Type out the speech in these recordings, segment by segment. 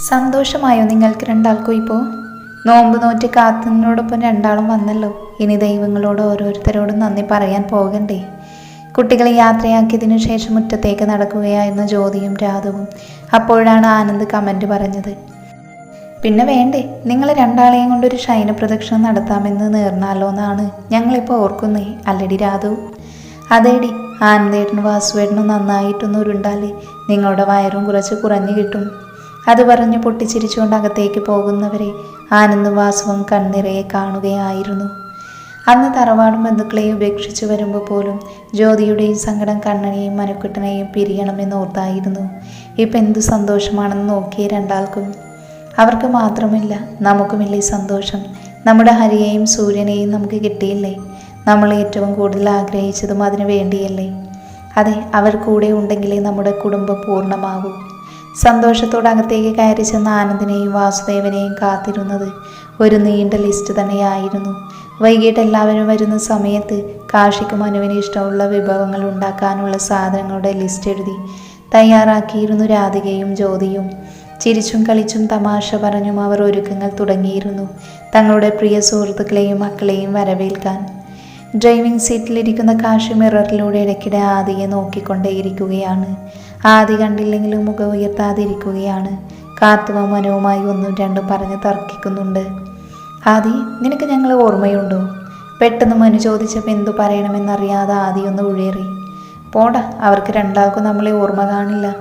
സന്തോഷമായോ നിങ്ങൾക്ക് രണ്ടാൾക്കും ഇപ്പോൾ നോമ്പ് നോറ്റ് കാത്തുന്നതിനോടൊപ്പം രണ്ടാളും വന്നല്ലോ. ഇനി ദൈവങ്ങളോട് ഓരോരുത്തരോടും നന്ദി പറയാൻ പോകണ്ടേ. കുട്ടികളെ യാത്രയാക്കിയതിനു ശേഷം മുറ്റത്തേക്ക് നടക്കുകയായിരുന്നു ജ്യോതിയും രാധവും അപ്പോഴാണ് ആനന്ദ് കമന്റ് പറഞ്ഞത്. പിന്നെ വേണ്ടേ നിങ്ങൾ രണ്ടാളെയും കൊണ്ടൊരു ശയന പ്രദക്ഷിണം നടത്താമെന്ന് നേർന്നാലോ എന്നാണ് ഞങ്ങളിപ്പോൾ ഓർക്കുന്നേ അല്ലടി രാധു? അതേടി ആനന്ദേട്ടനും വാസുവേട്ടനും നന്നായിട്ടൊന്ന് ഉരുണ്ടാലേ. നിങ്ങളുടെ വയറും കുറച്ച് കുറഞ്ഞു കിട്ടും. അത് പറഞ്ഞു പൊട്ടിച്ചിരിച്ചുകൊണ്ട് അകത്തേക്ക് പോകുന്നവരെ ആനന്ദും കണ്ണിറയെ കാണുകയായിരുന്നു. അന്ന് തറവാടും ബന്ധുക്കളെയും ഉപേക്ഷിച്ച് വരുമ്പോൾ പോലും ജ്യോതിയുടെയും സങ്കടം കണ്ണനെയും മനക്കുട്ടനെയും പിരിയണമെന്ന് ഓർത്തായിരുന്നു. ഇപ്പം എന്തു സന്തോഷമാണെന്ന് നോക്കിയ രണ്ടാൾക്കും. അവർക്ക് മാത്രമില്ല നമുക്കുമില്ലേ സന്തോഷം? നമ്മുടെ ഹരിയെയും സൂര്യനെയും നമുക്ക് കിട്ടിയില്ലേ? നമ്മൾ ഏറ്റവും കൂടുതൽ ആഗ്രഹിച്ചതും അതിനു വേണ്ടിയല്ലേ? അതെ അവർ കൂടെ ഉണ്ടെങ്കിലേ നമ്മുടെ കുടുംബം പൂർണമാകൂ. സന്തോഷത്തോടെ അകത്തേക്ക് കയറി ചെന്ന ആനന്ദിനെയും വാസുദേവനെയും കാത്തിരുന്നത് ഒരു നീണ്ട ലിസ്റ്റ് തന്നെയായിരുന്നു. വൈകിട്ട് എല്ലാവരും വരുന്ന സമയത്ത് കാർഷിക മനുവിന് ഇഷ്ടമുള്ള വിഭവങ്ങൾ ഉണ്ടാക്കാനുള്ള സാധനങ്ങളുടെ ലിസ്റ്റ് എഴുതി തയ്യാറാക്കിയിരുന്നു രാധികയും ജ്യോതിയും. ചിരിച്ചും കളിച്ചും തമാശ പറഞ്ഞും അവർ ഒരുക്കങ്ങൾ തുടങ്ങിയിരുന്നു തങ്ങളുടെ പ്രിയ സുഹൃത്തുക്കളെയും മക്കളെയും വരവേൽക്കാൻ. ഡ്രൈവിംഗ് സീറ്റിലിരിക്കുന്ന കാശി മിററിലൂടെ ഇടയ്ക്കിടെ ആദിയെ നോക്കിക്കൊണ്ടേയിരിക്കുകയാണ്. ആദി കണ്ടില്ലെങ്കിലും മുഖം ഉയർത്താതിരിക്കുകയാണ്. കാത്തുവ മനവുമായി ഒന്നും രണ്ടും പറഞ്ഞ് തർക്കിക്കുന്നുണ്ട്. ആദി നിനക്ക് ഞങ്ങൾ ഓർമ്മയുണ്ടോ? പെട്ടെന്ന് മനു ചോദിച്ചപ്പോൾ എന്തു പറയണമെന്നറിയാതെ ആദി ഒന്ന് ഉഴേറി. പോടാ അവർക്ക് രണ്ടാൾക്കും നമ്മളെ ഓർമ്മ കാണില്ല.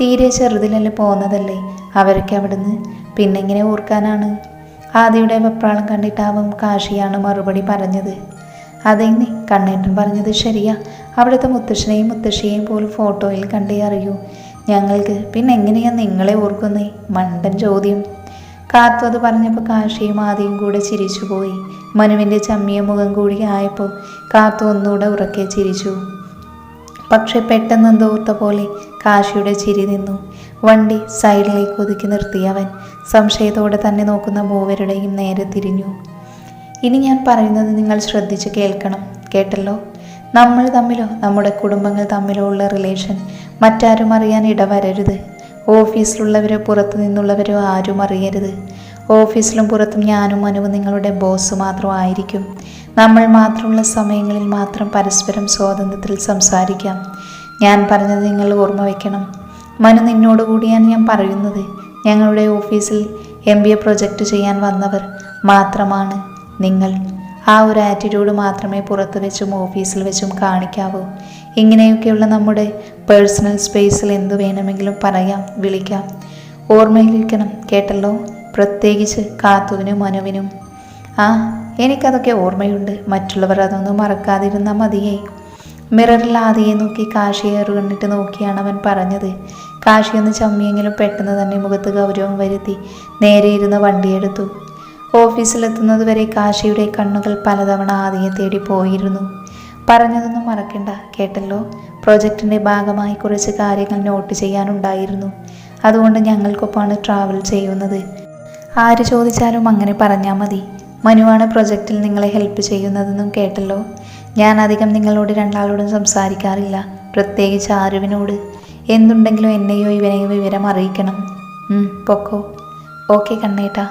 തീരെ ചെറുതിലല്ലേ പോകുന്നതല്ലേ? അവരൊക്കെ അവിടുന്ന് പിന്നെങ്ങനെ ഓർക്കാനാണ്? ആദിയുടെ വെപ്രാളം കണ്ടിട്ടാവും കാശിയാണ് മറുപടി പറഞ്ഞത്. അതെന്നെ കണ്ണേട്ടൻ പറഞ്ഞത് ശരിയാ. അവിടുത്തെ മുത്തശ്ശനെയും മുത്തശ്ശിയെയും പോലും ഫോട്ടോയിൽ കണ്ടേ അറിയൂ. ഞങ്ങൾക്ക് പിന്നെ എങ്ങനെയാ നിങ്ങളെ ഓർക്കുന്നേ? മണ്ടൻ ചോദ്യം. കാത്തു അത് പറഞ്ഞപ്പോൾ കാശിയും ആദ്യം കൂടെ ചിരിച്ചുപോയി മനുവിന്റെ ചമ്മിയ മുഖം കൂടി ആയപ്പോൾ കാത്തു ഒന്നുകൂടെ ഉറക്കെ ചിരിച്ചു. പക്ഷെ പെട്ടെന്ന് എന്തോർത്ത പോലെ കാശിയുടെ ചിരി നിന്നു. വണ്ടി സൈഡിലേക്ക് ഒതുക്കി നിർത്തിയവൻ സംശയത്തോടെ തന്നെ നോക്കുന്ന മൂവരുടെയും നേരെ തിരിഞ്ഞു. ഇനി ഞാൻ പറയുന്നത് നിങ്ങൾ ശ്രദ്ധിച്ച് കേൾക്കണം കേട്ടല്ലോ? നമ്മൾ തമ്മിലോ? നമ്മുടെ കുടുംബങ്ങൾ തമ്മിലോ ഉള്ള റിലേഷൻ മറ്റാരും അറിയാൻ ഇടവരരുത്. ഓഫീസിലുള്ളവരോ പുറത്തു നിന്നുള്ളവരോ ആരും അറിയരുത്. ഓഫീസിലും പുറത്തും ഞാനും അനുവും നിങ്ങളുടെ ബോസ് മാത്രമായിരിക്കും നമ്മൾ മാത്രമുള്ള സമയങ്ങളിൽ മാത്രം പരസ്പരം സ്വാതന്ത്ര്യത്തിൽ സംസാരിക്കാം. ഞാൻ പറഞ്ഞത് നിങ്ങൾ ഓർമ്മ വയ്ക്കണം മനു നിന്നോട് കൂടിയാണ് ഞാൻ പറയുന്നത്. ഞങ്ങളുടെ ഓഫീസിൽ എം ബി എ പ്രൊജക്റ്റ് ചെയ്യാൻ വന്നവർ മാത്രമാണ്. നിങ്ങൾ ആ ഒരു ആറ്റിറ്റ്യൂഡ് മാത്രമേ പുറത്ത് വെച്ചും ഓഫീസിൽ വെച്ചും കാണിക്കാവൂ. ഇങ്ങനെയൊക്കെയുള്ള നമ്മുടെ പേഴ്സണൽ സ്പേസിൽ എന്തു വേണമെങ്കിലും പറയാം വിളിക്കാം. ഓർമ്മയിലിരിക്കണം കേട്ടല്ലോ? പ്രത്യേകിച്ച് കാത്തുവിനും മനുവിനും. ആ എനിക്കതൊക്കെ ഓർമ്മയുണ്ട്. മറ്റുള്ളവർ അതൊന്നും മറക്കാതിരുന്നാൽ മതിയേ. മിററിൽ ആദിയെ നോക്കി കാശിയെ കണ്ടിട്ട് നോക്കിയാണ് അവൻ പറഞ്ഞത്. കാശിയൊന്ന് ചമ്മിയെങ്കിലും പെട്ടെന്ന് തന്നെ മുഖത്ത് ഗൗരവം വരുത്തി നേരെ ഇരുന്ന് വണ്ടിയെടുത്തു ഓഫീസിലെത്തുന്നത് വരെ കാശിയുടെ കണ്ണുകൾ പലതവണ ആദിയെ തേടി പോയിരുന്നു. പറഞ്ഞതൊന്നും മറക്കണ്ട കേട്ടല്ലോ? പ്രോജക്റ്റിന്റെ ഭാഗമായി കുറച്ച് കാര്യങ്ങൾ നോട്ട് ചെയ്യാനുണ്ടായിരുന്നു. അതുകൊണ്ട് ഞങ്ങൾക്കൊപ്പമാണ് ട്രാവൽ ചെയ്യുന്നത്. ആര് ചോദിച്ചാലും അങ്ങനെ പറഞ്ഞാൽ മതി. മനുവാണ് പ്രൊജക്റ്റിൽ നിങ്ങളെ ഹെൽപ്പ് ചെയ്യുന്നതെന്നും കേട്ടല്ലോ? ഞാൻ അധികം നിങ്ങളോട് രണ്ടാളോടും സംസാരിക്കാറില്ല പ്രത്യേകിച്ച് ആരുവിനോട്. എന്തുണ്ടെങ്കിലും എന്നെയോ ഇവനെയോ വിവരം അറിയിക്കണം. പൊക്കോ. ഓക്കെ കണ്ണേട്ടാ.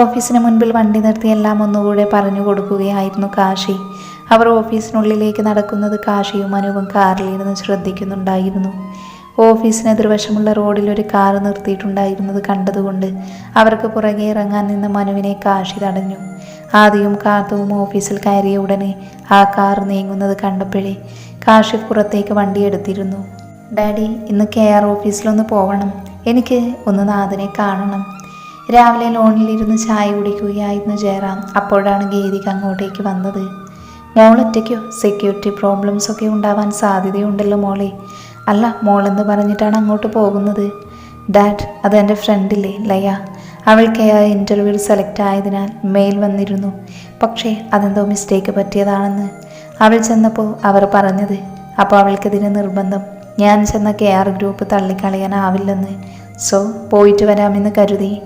ഓഫീസിന് മുൻപിൽ വണ്ടി നിർത്തി എല്ലാം ഒന്നുകൂടെ പറഞ്ഞു കൊടുക്കുകയായിരുന്നു കാശി. അവർ ഓഫീസിനുള്ളിലേക്ക് നടക്കുന്നത് കാശിയും അനുവും കാറിലിരുന്ന് ശ്രദ്ധിക്കുന്നുണ്ടായിരുന്നു. ഓഫീസിന് എതിർവശമുള്ള റോഡിൽ ഒരു കാർ നിർത്തിയിട്ടുണ്ടായിരുന്നത് കണ്ടതുകൊണ്ട് അവർക്ക് പുറകെ ഇറങ്ങാൻ നിന്ന മനുവിനെ കാശി തടഞ്ഞു. ആദ്യവും കാത്തവും ഓഫീസിൽ കയറിയ ഉടനെ ആ കാർ നീങ്ങുന്നത് കണ്ടപ്പോഴേ കാശി പുറത്തേക്ക് വണ്ടി എടുത്തിരുന്നു. ഡാഡി ഇന്ന് കെ ആർ ഓഫീസിലൊന്ന് പോകണം എനിക്ക് ഒന്ന് നാഥനെ കാണണം. രാവിലെ ലോണിലിരുന്ന് ചായ കുടിക്കുകയായിരുന്നു ജയറാം. അപ്പോഴാണ് ഗീതിക അങ്ങോട്ടേക്ക് വന്നത്. മോളൊറ്റയ്ക്കോ സെക്യൂരിറ്റി പ്രോബ്ലംസ് ഒക്കെ ഉണ്ടാവാൻ സാധ്യതയുണ്ടല്ലോ മോളെ. അല്ല മോളെന്ന് പറഞ്ഞിട്ടാണ് അങ്ങോട്ട് പോകുന്നത്. ഡാഡ് അത് എന്റെ ഫ്രണ്ടില്ലേ ലയ? അവൾക്ക് ആ ഇന്റർവ്യൂവിൽ സെലക്ട് ആയതിനാൽ മെയിൽ വന്നിരുന്നു. പക്ഷേ അതെന്തോ മിസ്റ്റേക്ക് പറ്റിയതാണെന്ന്. അവൾ ചെന്നപ്പോൾ അവർ പറഞ്ഞത് അപ്പോൾ അവൾക്കതിന് നിർബന്ധം. ഞാൻ ചെന്ന കെ ആർ ഗ്രൂപ്പ് തള്ളിക്കളയാനാവില്ലെന്ന്. സോ പോയിട്ട് വരാമെന്ന് കരുതി.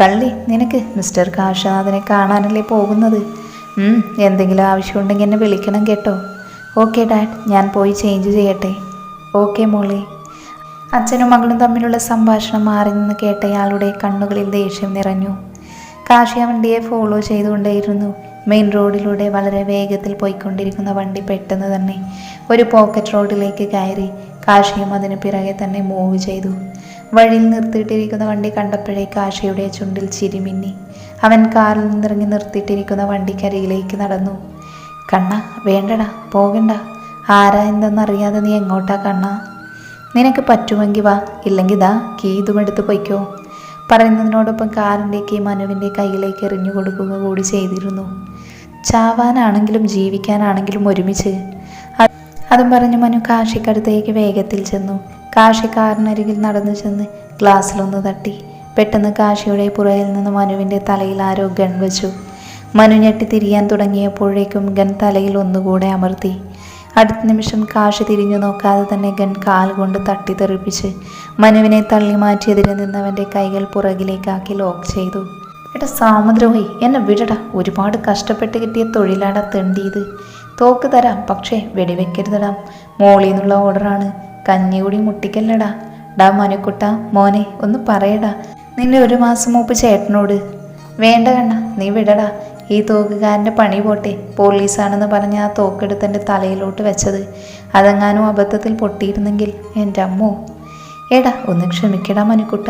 കള്ളി നിനക്ക് മിസ്റ്റർ കാശനാഥനെ കാണാനല്ലേ പോകുന്നത്? എന്തെങ്കിലും ആവശ്യമുണ്ടെങ്കിൽ എന്നെ വിളിക്കണം കേട്ടോ. ഓക്കെ ഡാഡ് ഞാൻ പോയി ചേഞ്ച് ചെയ്യട്ടെ. ഓക്കെ മോളെ. അച്ഛനും മകളും തമ്മിലുള്ള സംഭാഷണം മാറി നിന്ന് കേട്ടയാളുടെ കണ്ണുകളിൽ ദേഷ്യം നിറഞ്ഞു. കാശിയ വണ്ടിയെ ഫോളോ ചെയ്തുകൊണ്ടേയിരുന്നു. മെയിൻ റോഡിലൂടെ വളരെ വേഗത്തിൽ പോയിക്കൊണ്ടിരിക്കുന്ന വണ്ടി പെട്ടെന്ന് തന്നെ ഒരു പോക്കറ്റ് റോഡിലേക്ക് കയറി. കാശിയും അതിന് പിറകെ തന്നെ മൂവ് ചെയ്തു. വഴിയിൽ നിർത്തിയിട്ടിരിക്കുന്ന വണ്ടി കണ്ടപ്പോഴേ കാശിയുടെ ചുണ്ടിൽ ചിരിമിന്നി അവൻ കാറിൽ നിന്നിറങ്ങി നിർത്തിയിട്ടിരിക്കുന്ന വണ്ടിക്കരികിലേക്ക് നടന്നു. കണ്ണ വേണ്ടടാ പോകണ്ട. ആരാ എന്തെന്നറിയാതെ നീ എങ്ങോട്ടാ കണ്ണ? നിനക്ക് പറ്റുമെങ്കിൽ വാ ഇല്ലെങ്കിൽ ദാ കീ ഇതും എടുത്ത് പൊയ്ക്കോ. പറയുന്നതിനോടൊപ്പം കാറിന്റെ കീ മനുവിന്റെ കയ്യിലേക്ക് എറിഞ്ഞു കൊടുക്കുക കൂടി ചെയ്തിരുന്നു. ചാവാനാണെങ്കിലും ജീവിക്കാനാണെങ്കിലും ഒരുമിച്ച്. അതും പറഞ്ഞ് മനു കാശിക്കടുത്തേക്ക് വേഗത്തിൽ ചെന്നു. കാശി കാറിനരികിൽ നടന്നു ചെന്ന് ഗ്ലാസ്സിലൊന്ന് തട്ടി. പെട്ടെന്ന് കാശിയുടെ പുറകിൽ നിന്ന് മനുവിന്റെ തലയിൽ ആരോ ഗൺ വെച്ചു. മനു ഞെട്ടി തിരിയാൻ തുടങ്ങിയപ്പോഴേക്കും ഗൺ തലയിൽ ഒന്നുകൂടെ അമർത്തി. അടുത്ത നിമിഷം കാശി തിരിഞ്ഞു നോക്കാതെ തന്നെ ഗൺ കാൽ കൊണ്ട് തട്ടിത്തെറിപ്പിച്ച് മനുവിനെ തള്ളി മാറ്റിയതിരെ നിന്നവന്റെ കൈകൾ പുറകിലേക്കാക്കി ലോക്ക് ചെയ്തു. എടാ സാമദ്രോഹി എന്നെ വിടടാ. ഒരുപാട് കഷ്ടപ്പെട്ട് കിട്ടിയ തൊഴിലാടാ തെണ്ടിയത് തോക്ക് തരാം പക്ഷേ വെടിവെക്കരുതടാ. മോളിൽ നിന്നുള്ള ഓർഡറാണ് കഞ്ഞി കൂടി മുട്ടിക്കല്ലടാ. ഡാ മനുക്കുട്ട മോനെ ഒന്ന് പറയടാ. നിന്നെ ഒരു മാസം മുമ്പ് ചേട്ടനോട് വേണ്ട കണ്ണ നീ വിടടാ. ഈ തോക്കുകാരന്റെ പണി പോട്ടെ. പോലീസാണെന്ന് പറഞ്ഞ് ആ തോക്കെടുത്ത് എന്റെ തലയിലോട്ട് വെച്ചത്. അതെങ്ങാനും അബദ്ധത്തിൽ പൊട്ടിയിരുന്നെങ്കിൽ എന്റെ അമ്മോ. എടാ ഒന്ന് ക്ഷമിക്കടാ മനുക്കുട്ട.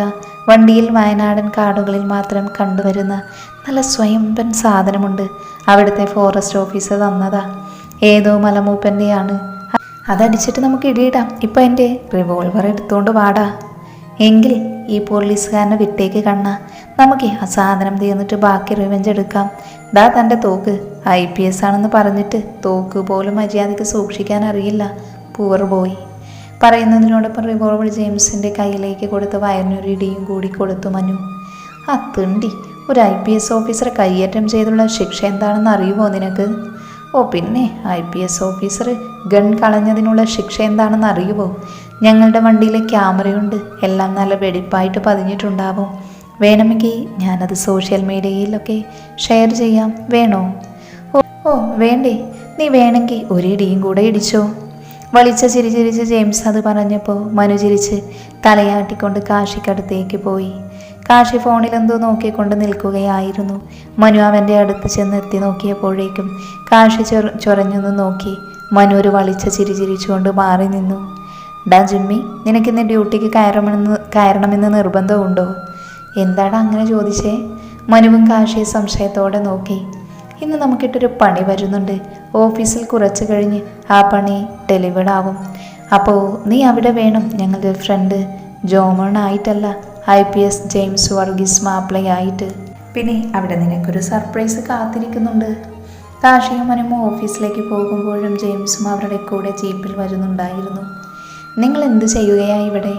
വണ്ടിയിൽ വയനാടൻ കാടുകളിൽ മാത്രം കണ്ടുവരുന്ന നല്ല സ്വയംഭൻ സാധനമുണ്ട്. അവിടുത്തെ ഫോറസ്റ്റ് ഓഫീസർ തന്നതാ. ഏതോ മലമൂപ്പന്റെയാണ്. അതടിച്ചിട്ട് നമുക്ക് ഇടിയിടാം. ഇപ്പം എന്റെ റിവോൾവർ എടുത്തുകൊണ്ട് വാടാ. എങ്കിൽ ഈ പോലീസുകാരനെ വിട്ടേക്ക് കണ്ണ. നമുക്ക് ആ സാധനം തീർന്നിട്ട് ബാക്കി റിവെഞ്ച് എടുക്കാം. ദാ തന്റെ തോക്ക്. ഐ പി എസ് ആണെന്ന് പറഞ്ഞിട്ട് തോക്ക് പോലും മര്യാദയ്ക്ക് സൂക്ഷിക്കാൻ അറിയില്ല. പൂവർ ബോയ് പറയുന്നതിനോടൊപ്പം റിവോൾവർ ജെയിംസിന്റെ കയ്യിലേക്ക് കൊടുത്ത് വയറിനൊരു ഇടിയും കൂടി കൊടുത്തു മനു. ആ തിണ്ടി. ഒരു ഐ പി എസ് ഓഫീസറെ കയ്യേറ്റം ചെയ്തുള്ള ശിക്ഷ എന്താണെന്ന് അറിയുമോ നിനക്ക്? ഓ പിന്നെ I P S officer gun കളഞ്ഞതിനുള്ള ശിക്ഷ എന്താണെന്ന് അറിയുമോ ഞങ്ങളുടെ വണ്ടിയിലെ ക്യാമറയുണ്ട്. എല്ലാം നല്ല വെടിപ്പായിട്ട് പതിഞ്ഞിട്ടുണ്ടാവും. വേണമെങ്കിൽ ഞാനത് സോഷ്യൽ മീഡിയയിലൊക്കെ ഷെയർ ചെയ്യാം. വേണോ? ഓ ഓ വേണ്ടേ. നീ വേണമെങ്കിൽ ഒരിടിയും കൂടെ ഇടിച്ചോ. വളിച്ച ചിരി ചിരിച്ച് ജെയിംസ് അത് പറഞ്ഞപ്പോൾ മനു ചിരിച്ച് തലയാട്ടിക്കൊണ്ട് കാശിക്കടുത്തേക്ക് പോയി. കാശി ഫോണിൽ എന്തോ നോക്കിക്കൊണ്ട് നിൽക്കുകയായിരുന്നു. മനു അവന്റെ അടുത്ത് ചെന്ന് എത്തി നോക്കിയപ്പോഴേക്കും കാശി ചൊറ ചൊറഞ്ഞൊന്ന് നോക്കി. മനു ഒരു വളിച്ച ചിരി ചിരിച്ചുകൊണ്ട് മാറി നിന്നു. ഡാ ജിമ്മി നിനക്കിന്ന് ഡ്യൂട്ടിക്ക് കയറണമെന്ന് കയറണമെന്ന് നിർബന്ധമുണ്ടോ? എന്താടാ അങ്ങനെ ചോദിച്ചേ? മനുവും കാശിയെ സംശയത്തോടെ നോക്കി. ഇന്ന് നമുക്കിട്ടൊരു പണി വരുന്നുണ്ട്. ഓഫീസിൽ കുറച്ച് കഴിഞ്ഞ് ആ പണി ഡെലിവേർഡ് ആവും അപ്പോൾ നീ അവിടെ വേണം. ഞങ്ങളുടെ ഫ്രണ്ട് ജോമൺ ആയിട്ടല്ല. I P S James Varghese മാപ്പിളയായിട്ട്. പിന്നെ അവിടെ നിനക്കൊരു സർപ്രൈസ് കാത്തിരിക്കുന്നുണ്ട്. കാർഷിക മനമ ഓഫീസിലേക്ക് പോകുമ്പോഴും ജെയിംസും അവരുടെ കൂടെ ജീപ്പിൽ വരുന്നുണ്ടായിരുന്നു. നിങ്ങൾ എന്ത് ചെയ്യുകയാ ഇവിടെ?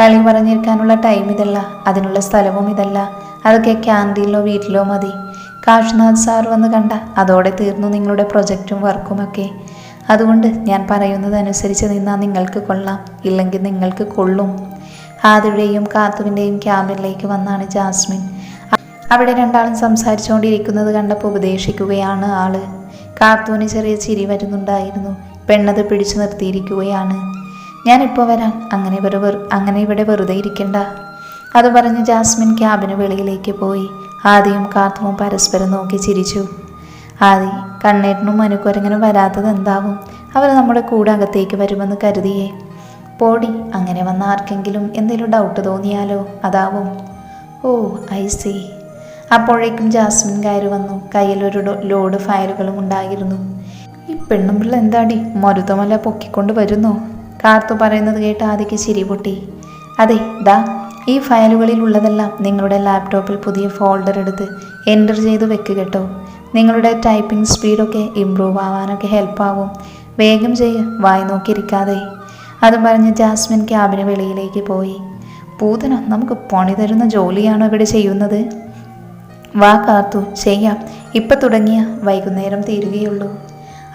കളി പറഞ്ഞിരിക്കാനുള്ള ടൈം ഇതല്ല അതിനുള്ള സ്ഥലവും ഇതല്ല. അതൊക്കെ ക്യാന്റീനിലോ വീട്ടിലോ മതി. കാഷ്നാഥ് സാർ വന്ന് കണ്ട അതോടെ തീർന്നു നിങ്ങളുടെ പ്രൊജക്റ്റും വർക്കുമൊക്കെ അതുകൊണ്ട് ഞാൻ പറയുന്നതനുസരിച്ച് നിന്നാൽ നിങ്ങൾക്ക് കൊള്ളാം ഇല്ലെങ്കിൽ നിങ്ങൾക്ക് കൊള്ളും. ആദിയുടെയും കാത്തുവിന്റെയും ക്യാമ്പിലേക്ക് വന്നാണ് ജാസ്മിൻ. അവിടെ രണ്ടാളും സംസാരിച്ചുകൊണ്ടിരിക്കുന്നത് കണ്ടപ്പോൾ ഉപദേശിക്കുകയാണ് ആൾ. കാത്തുവിന് ചെറിയ ചിരി വരുന്നുണ്ടായിരുന്നു. പെണ്ണത് പിടിച്ചു നിർത്തിയിരിക്കുകയാണ്. ഞാനിപ്പോൾ വരാം. അങ്ങനെ വെറു അങ്ങനെ ഇവിടെ വെറുതെ ഇരിക്കണ്ട അത് പറഞ്ഞ് ജാസ്മിൻ ക്യാബിന് വെളിയിലേക്ക് പോയി. ആദിയും കാത്തുവും പരസ്പരം നോക്കി ചിരിച്ചു. ആദി കണ്ണേട്ടനും മനുക്കുരങ്ങനും വരാത്തത് എന്താവും അവർ നമ്മുടെ കൂടെ അകത്തേക്ക് വരുമെന്ന് കരുതിയേ. പോടി അങ്ങനെ വന്ന ആർക്കെങ്കിലും എന്തെങ്കിലും ഡൗട്ട് തോന്നിയാലോ? അതാവും. ഓ ഐ സി അപ്പോഴേക്കും ജാസ്മിൻ കയറി വന്നു. കയ്യിൽ ഒരു ലോഡ് ഫയലുകളും ഉണ്ടായിരുന്നു. ഈ പെണ്ണും പിള്ള എന്താടി? മരുതമല പൊക്കിക്കൊണ്ട് വരുന്നു? കാർത്തു പറയുന്നത് കേട്ട് ആദ്യക്ക് ചിരി പൊട്ടി. അതെ ദാ ഈ ഫയലുകളിൽ ഉള്ളതെല്ലാം നിങ്ങളുടെ ലാപ്ടോപ്പിൽ പുതിയ ഫോൾഡർ എടുത്ത് എന്റർ ചെയ്ത് വെക്ക് കേട്ടോ. നിങ്ങളുടെ ടൈപ്പിംഗ് സ്പീഡൊക്കെ ഇമ്പ്രൂവ് ആവാനൊക്കെ ഹെൽപ്പാവും വേഗം ചെയ്യ് വായി നോക്കിയിരിക്കാതെ. അതും പറഞ്ഞ് ജാസ്മിൻ ക്യാബിന് വെളിയിലേക്ക് പോയി. പൂതന നമുക്ക് പണി തരുന്ന ജോലിയാണോ ഇവിടെ ചെയ്യുന്നത്? വാ കാർത്തു ചെയ്യാം. ഇപ്പം തുടങ്ങിയ വൈകുന്നേരം തീരുകയുള്ളൂ.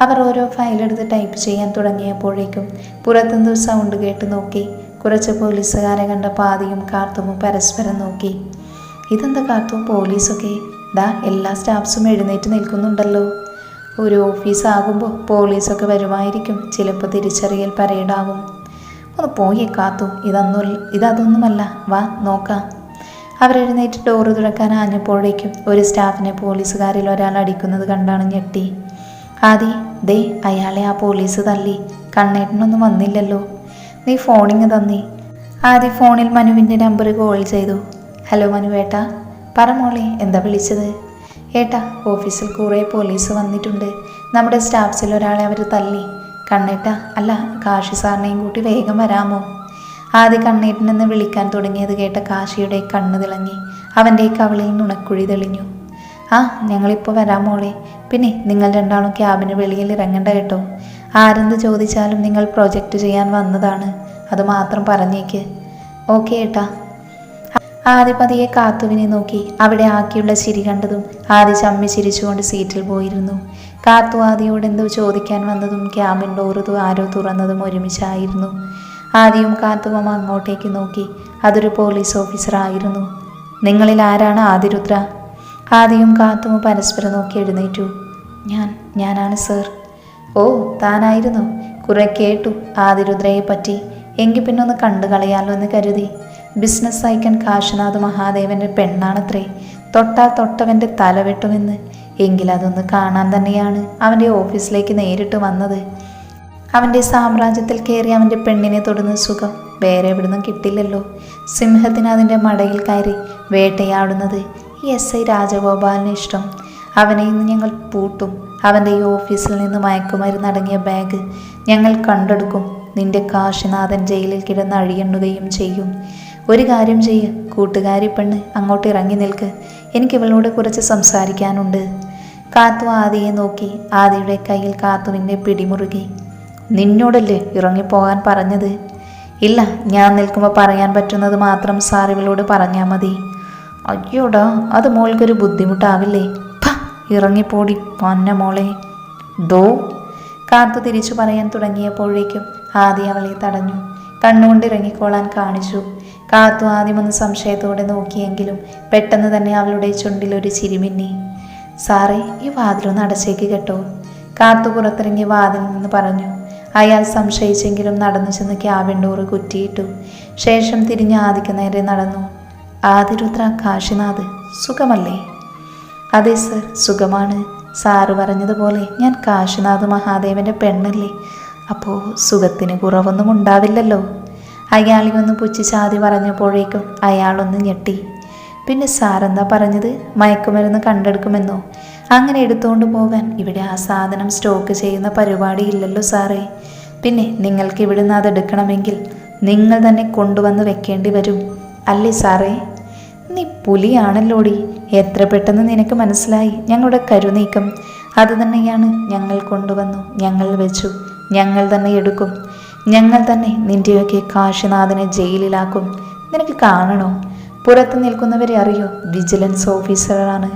അവർ ഓരോ ഫയലെടുത്ത് ടൈപ്പ് ചെയ്യാൻ തുടങ്ങിയപ്പോഴേക്കും പുറത്തുനിന്ന് സൗണ്ട് കേട്ട് നോക്കി. കുറച്ച് പോലീസുകാരെ കണ്ട പാതിയും കാർത്തുമും പരസ്പരം നോക്കി. ഇതെന്താ കാർത്തും പോലീസൊക്കെ? ദാ എല്ലാ സ്റ്റാഫ്സും എഴുന്നേറ്റ് നിൽക്കുന്നുണ്ടല്ലോ. ഒരു ഓഫീസാകുമ്പോൾ പോലീസൊക്കെ വരുമായിരിക്കും. ചിലപ്പോൾ തിരിച്ചറിയൽ പരേഡാവും ഒന്ന് പോയി കാത്തു. ഇതൊന്നും ഇതൊന്നുമല്ല. വാ നോക്കാം. അവരെഴുന്നേറ്റ് ഡോറ് തുറക്കാൻ ആഞ്ഞപ്പോഴേക്കും ഒരു സ്റ്റാഫിനെ പോലീസുകാരിൽ ഒരാൾ അടിക്കുന്നത് കണ്ടാണ് ഞെട്ടി. ആദി ദേ അയാളെ ആ പോലീസ് തള്ളി. കണ്ണേട്ടനൊന്നും വന്നില്ലല്ലോ. നീ ഫോണിങ് തന്നി. ആദി ഫോണിൽ മനുവിന്റെ നമ്പർ കോൾ ചെയ്തു. ഹലോ മനുവേട്ടാ. പറ മോളെ എന്താ വിളിച്ചത്? ഏട്ടാ ഓഫീസിൽ കുറേ പോലീസ് വന്നിട്ടുണ്ട്. നമ്മുടെ സ്റ്റാഫ്സിൽ ഒരാളെ അവർ തല്ലി കണ്ണേട്ട അല്ല കാശി സാറിനെയും കൂട്ടി വേഗം വരാമോ? ആദ്യ കണ്ണേട്ടനെന്ന് വിളിക്കാൻ തുടങ്ങിയത് കേട്ട കാശിയുടെ കണ്ണ് തിളങ്ങി. അവന്റെ കവളിൽ നുണക്കുഴി തെളിഞ്ഞു. ആ ഞങ്ങളിപ്പോൾ വരാം മോളെ. പിന്നെ നിങ്ങൾ രണ്ടാളും ക്യാബിന് വെളിയിൽ ഇറങ്ങണ്ട കേട്ടോ. ആരെന്ത് ചോദിച്ചാലും നിങ്ങൾ പ്രൊജക്റ്റ് ചെയ്യാൻ വന്നതാണ്. അത് മാത്രം പറഞ്ഞേക്ക്. ഓക്കെ ഏട്ടാ. ആദ്യ പതിയെ കാത്തുവിനെ നോക്കി അവിടെ ആക്കിയുള്ള ചിരി കണ്ടതും ആദി ചമ്മി ചിരിച്ചുകൊണ്ട് സീറ്റിൽ പോയിരുന്നു. കാത്തു ആദിയോട് എന്തോ ചോദിക്കാൻ വന്നതും ക്യാബിൻ ഡോറതും ആരോ തുറന്നതും ഒരുമിച്ചായിരുന്നു. ആദ്യവും കാത്തുവും അങ്ങോട്ടേക്ക് നോക്കി അതൊരു പോലീസ് ഓഫീസറായിരുന്നു നിങ്ങളിൽ ആരാണ് ആദിരുദ്ര? ആദ്യവും കാത്തുവും പരസ്പരം നോക്കി എഴുന്നേറ്റു. ഞാൻ ഞാനാണ് സർ. ഓ താനായിരുന്നു. കുറെ കേട്ടു ആദിരുദ്രയെ പറ്റി എങ്കിൽ പിന്നെ ഒന്ന് കണ്ടു കളയാലോ എന്ന് കരുതി. ബിസിനസ് ഐക്കൻ കാശിനാഥ് മഹാദേവന്റെ പെണ്ണാണത്രേ. തൊട്ടാൽ തൊട്ടവന്റെ തല വെട്ടുമെന്ന്. എങ്കിലതൊന്ന് കാണാൻ തന്നെയാണ് അവന്റെ ഓഫീസിലേക്ക് നേരിട്ട് വന്നത്. അവന്റെ സാമ്രാജ്യത്തിൽ കയറി അവന്റെ പെണ്ണിനെ തൊടുന്ന സുഖം വേറെ എവിടുന്നും കിട്ടില്ലല്ലോ. സിംഹത്തിന് അതിന്റെ മടയിൽ കയറി വേട്ടയാടുന്നത് ഈ എസ് ഐ രാജഗോപാലിന് ഇഷ്ടം. അവനെ ഇന്ന് ഞങ്ങൾ പൂട്ടും. അവന്റെ ഈ ഓഫീസിൽ നിന്ന് മയക്കുമരുന്ന് അടങ്ങിയ ബാഗ് ഞങ്ങൾ കണ്ടെടുക്കും. നിന്റെ കാശിനാഥൻ ജയിലിൽ കിടന്ന് അഴിയണ്ണുകയും ചെയ്യും. ഒരു കാര്യം ചെയ്യ് കൂട്ടുകാരി പെണ്ണ് അങ്ങോട്ട് ഇറങ്ങി നിൽക്ക്. എനിക്ക് ഇവളോട് കുറച്ച് സംസാരിക്കാനുണ്ട്. കാത്തു ആദിയെ നോക്കി ആദിയുടെ കയ്യിൽ കാത്തുവിന്റെ പിടിമുറുകി. നിന്നോടല്ലേ ഇറങ്ങിപ്പോകാൻ പറഞ്ഞത്? ഇല്ല ഞാൻ നിൽക്കുമ്പോൾ പറയാൻ പറ്റുന്നത് മാത്രം സാർ ഇവളോട് പറഞ്ഞാൽ മതി. അയ്യോടാ അത് മോൾക്കൊരു ബുദ്ധിമുട്ടാവില്ലേ? പ ഇറങ്ങിപ്പോടി പന്ന മോളെ. ദോ. കാത്തു തിരിച്ചു പറയാൻ തുടങ്ങിയപ്പോഴേക്കും ആദ്യ അവളെ തടഞ്ഞു. കണ്ണുകൊണ്ട് ഇറങ്ങിക്കോളാൻ കാണിച്ചു. കാത്തു ആദ്യം ഒന്ന് സംശയത്തോടെ നോക്കിയെങ്കിലും പെട്ടെന്ന് തന്നെ അവളുടെ ചുണ്ടിൽ ഒരു ചിരിമിന്നി. സാറേ ഈ വാതിലൊന്ന് അടച്ചേക്ക് കേട്ടോ. കാത്തു പുറത്തിറങ്ങി വാതിൽ നിന്ന് പറഞ്ഞു. അയാൾ സംശയിച്ചെങ്കിലും നടന്നു ചെന്ന് ക്യാബിൻ കുറ്റിയിട്ടു. ശേഷം തിരിഞ്ഞ് ആദിക്ക് നേരെ നടന്നു. ആദിരുദ്ര കാശിനാഥ് സുഖമല്ലേ? അതെ സർ സുഖമാണ്. സാറ് പറഞ്ഞതുപോലെ ഞാൻ കാശിനാഥ് മഹാദേവന്റെ പെണ്ണല്ലേ. അപ്പോൾ സുഖത്തിന് കുറവൊന്നും ഉണ്ടാവില്ലല്ലോ. അയാളി ഒന്ന് പുച്ഛിച്ചാതി പറഞ്ഞപ്പോഴേക്കും അയാളൊന്ന് ഞെട്ടി. പിന്നെ സാറെന്താ പറഞ്ഞത്? മയക്കുമരുന്ന് കണ്ടെടുക്കുമെന്നോ? അങ്ങനെ എടുത്തുകൊണ്ട് പോകാൻ ഇവിടെ ആ സാധനം സ്റ്റോക്ക് ചെയ്യുന്ന പരിപാടി ഇല്ലല്ലോ സാറേ. പിന്നെ നിങ്ങൾക്ക് ഇവിടുന്ന് അതെടുക്കണമെങ്കിൽ നിങ്ങൾ തന്നെ കൊണ്ടുവന്ന് വെക്കേണ്ടി വരും. അല്ലേ സാറേ? നീ പുലിയാണല്ലോടി. എത്ര പെട്ടെന്ന് നിനക്ക് മനസ്സിലായി. ഞങ്ങളുടെ കരുനീക്കം. അത് തന്നെയാണ് ഞങ്ങൾ കൊണ്ടുവന്നു. ഞങ്ങൾ വെച്ചു. ഞങ്ങൾ തന്നെ എടുക്കും. ഞങ്ങൾ തന്നെ നിന്റെയൊക്കെ കാശിനാഥനെ ജയിലിലാക്കും. നിനക്ക് കാണണോ? പുറത്ത് നിൽക്കുന്നവരെ അറിയോ? വിജിലൻസ് ഓഫീസറാണ്.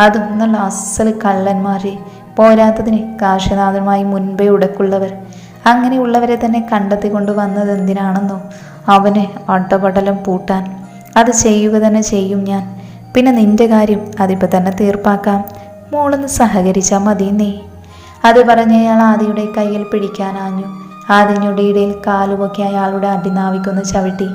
അതും നല്ല അസൽ കള്ളന്മാരെ. പോരാത്തതിന് കാശിനാഥനുമായി മുൻപേ ഉടക്കുള്ളവർ. അങ്ങനെയുള്ളവരെ തന്നെ കണ്ടെത്തിക്കൊണ്ട് വന്നത് എന്തിനാണെന്നോ? അവന് അടപടലം പൂട്ടാൻ. അത് ചെയ്യുക തന്നെ ചെയ്യും ഞാൻ. പിന്നെ നിന്റെ കാര്യം അതിപ്പോൾ തന്നെ തീർപ്പാക്കാം. മോളൊന്ന് സഹകരിച്ചാൽ മതി നീ അത് പറഞ്ഞയാൾ ആദിയുടെ കയ്യിൽ പിടിക്കാനാഞ്ഞു ആദിഞ്ഞൊടിയിടയിൽ കാലുമൊക്കെ അയാളുടെ അടിനാവിക്കൊന്ന് ചവിട്ടി.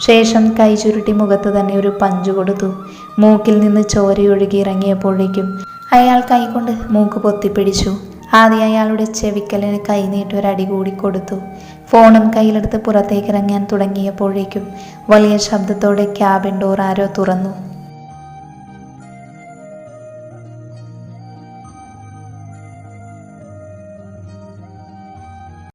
ശേഷം കൈ ചുരുട്ടി മുഖത്ത് തന്നെ ഒരു പഞ്ചു കൊടുത്തു. മൂക്കിൽ നിന്ന് ചോരയൊഴുകി ഇറങ്ങിയപ്പോഴേക്കും അയാൾ കൈകൊണ്ട് മൂക്ക് പൊത്തിപ്പിടിച്ചു. ആദ്യം അയാളുടെ ചെവിക്കലിന് കൈനീട്ടി ഒരടി കൂടി കൊടുത്തു. ഫോണും കയ്യിലെടുത്ത് പുറത്തേക്ക് ഇറങ്ങാൻ തുടങ്ങിയപ്പോഴേക്കും വലിയ ശബ്ദത്തോടെ ക്യാബിൻ ഡോർ ആരോ തുറന്നു.